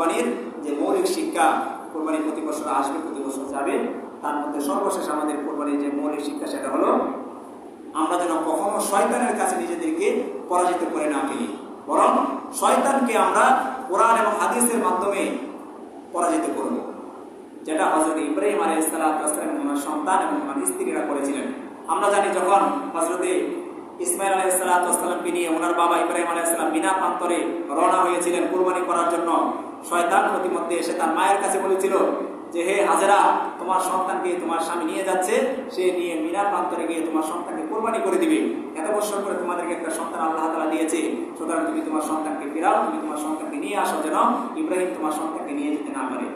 কোরবানির যে মৌলিক শিক্ষা কোরবানি প্রতি বছর আসবে, প্রতি বছর যাবে, তার মধ্যে সর্বশেষ আমাদের কোরবানির যে মৌলিক শিক্ষা সেটা হলো, আমরা যেন কখনো শয়তানের কাছে নিজেদেরকে পরাজিত করে না ফেলি। বরং শয়তানকে আমরা কোরআন এবং হাদিসের মাধ্যমে পরাজিত করব। যেটা হজরত ইব্রাহিম আলী ইসলাম সন্তান এবং স্ত্রীরা করেছিলেন। আমরা জানি যখন হজরতে ইসমাইল আলাহ ইসলাতামকে নিয়ে ওনার বাবা ইব্রাহিম আলাহ ইসলাম বিনা প্রান্তরে রওনা হয়েছিলেন কোরবানি করার জন্য। শয়তান প্রতিমধ্যে এসে তার মায়ের কাছে বলেছিল যে, হে হাজেরা, তোমার সন্তানকে তোমার স্বামী নিয়ে যাচ্ছে। সে নিয়ে মিনা প্রান্তরে গিয়ে তোমার সন্তানকে কোরবানি করে দিবে। এত বছর করে তোমাদেরকে একটা সন্তান আল্লাহ তালা দিয়েছে। সুতরাং তুমি তোমার সন্তানকে ফেরাও, তুমি তোমার সন্তানকে নিয়ে আসো যেন ইব্রাহিম তোমার সন্তানকে নিয়ে যেতে না পারে।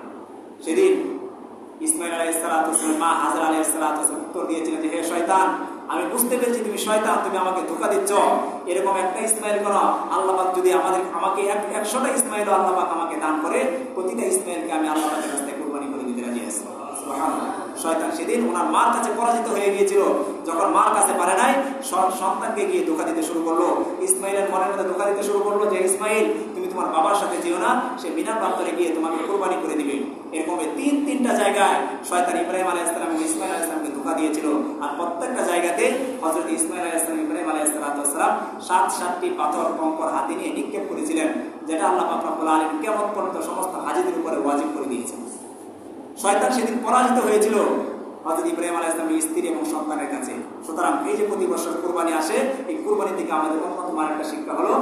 সেদিন ইসমাইল মা হাজার ইসলাম উত্তর দিয়েছিলেন যে, হে শয়তান, আমি বুঝতে পেরেছি তুমি শয়তান, তুমি আমাকে ধোকা দিচ্ছ। এরকম একটা ইসমাইল কেন আল্লাহবাক যদি আমাদের, আমাকে এক, একশোটা ইসমাইল আল্লাহবাক আমাকে দান করে, প্রতিটা ইসমাইলকে আমি আল্লাহবাকের রাস্তায় কোরবানি করে দিতে রাজি সুবহানাল্লাহ। শয়তান সেদিন ওনার মার কাছে পরাজিত হয়ে গিয়েছিল। যখন মার কাছে পারে নাই সন্তানকে গিয়ে ধোকা দিতে শুরু করল। ইসমাইলের মনের মধ্যে ধোকা দিতে শুরু করল যে, ইসমাইল তোমার বাবার সাথে যেও না, সে বিনা প্রান্তরে গিয়ে তোমাকে কোরবানি করে দিবে। এরকম তিন তিনটা জায়গায় শয়তান ইব্রাহিম আলাহ ইসলাম এবং ইসমাইল আলাহ ইসলামকে ধোকা দিয়েছিল। আর প্রত্যেকটা জায়গাতে হজরত ইসমাইল আলাহ ইসলাম ইব্রাহিম আলাহ ইসলাম সাত সাতটি পাথর কঙ্কর হাতে নিয়ে নিক্ষেপ করেছিলেন, যেটা আল্লাহ পাকরাবুল আলম কেমন পর্যন্ত সমস্ত হাজিদের উপরে ওয়াজিব করে দিয়েছেন। শয়তান সেদিন পরাজিত হয়েছিল হজরত ইব্রাহিম আলাহ ইসলামের স্ত্রী এবং সন্তানের কাছে। সুতরাং এই যে প্রতি বছর কোরবানি আসে, এই কোরবানি থেকে আমাদের অন্যতম একটা শিক্ষা হলো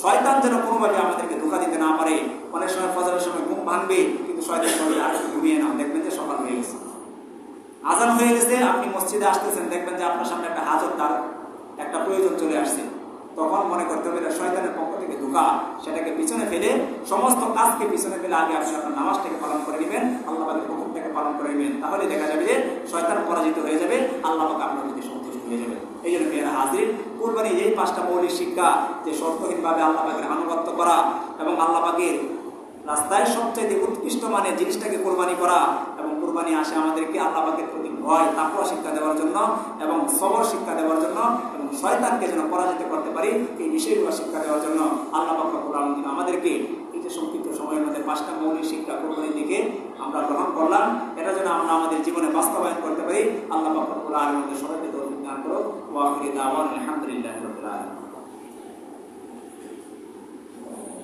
শয়তান যেন কোনোভাবে আমাদেরকে ধোকা দিতে না পারে। অনেক সময় ফজরের সময় ঘুম ভাঙবে, কিন্তু শয়তান আর ঘুমিয়ে নাও। দেখবেন যে সকাল হয়ে গেছে। আজান হয়ে গেছে, আপনি মসজিদে আসতেছেন, দেখবেন যে আপনার সামনে একটা হাজত, তার একটা প্রয়োজন চলে আসছে। তখন মনে করতে হবে এটা শয়তানের পক্ষ থেকে ধোকা। সেটাকে পিছনে ফেলে, সমস্ত কাজকে পিছনে ফেলে আগে আপনি আপনার নামাজটাকে পালন করে নেবেন, আল্লাহ পাকের হুকুমটাকে পালন করে নেবেন। তাহলে দেখা যাবে যে শয়তান পরাজিত হয়ে যাবে, আল্লাহ আপনার প্রতি সন্তুষ্ট হয়ে যাবে। এই জন্য মেয়েরা কোরবানি এই পাঁচটা মৌলিক শিক্ষা যে শর্তহীনভাবে আল্লাপাকের আনুগত্য করা এবং আল্লাপাকের রাস্তায় সবচেয়ে উৎকৃষ্ট মানের জিনিসটাকে কোরবানি করা এবং কোরবানি আসে আমাদেরকে আল্লাপাকের প্রতি ভয় তাকুয়া শিক্ষা দেওয়ার জন্য এবং সবর শিক্ষা দেওয়ার জন্য এবং শয়তানকে যেন পরাজিত করতে পারি, এই বিষয়গুলো শিক্ষা দেওয়ার জন্য আল্লাহ পাক রব্বুল আমাদেরকে এই যে সংক্ষিপ্ত সময়ের মধ্যে পাঁচটা মৌলিক শিক্ষা কোরবানি থেকে আমরা গ্রহণ করলাম। এটা যেন আমরা আমাদের জীবনে বাস্তবায়ন করতে পারি, আল্লাহ পাক রব্বুল আলামিন আমাদের সবাইকে نكره واخر دعوانا الحمد لله رب العالمين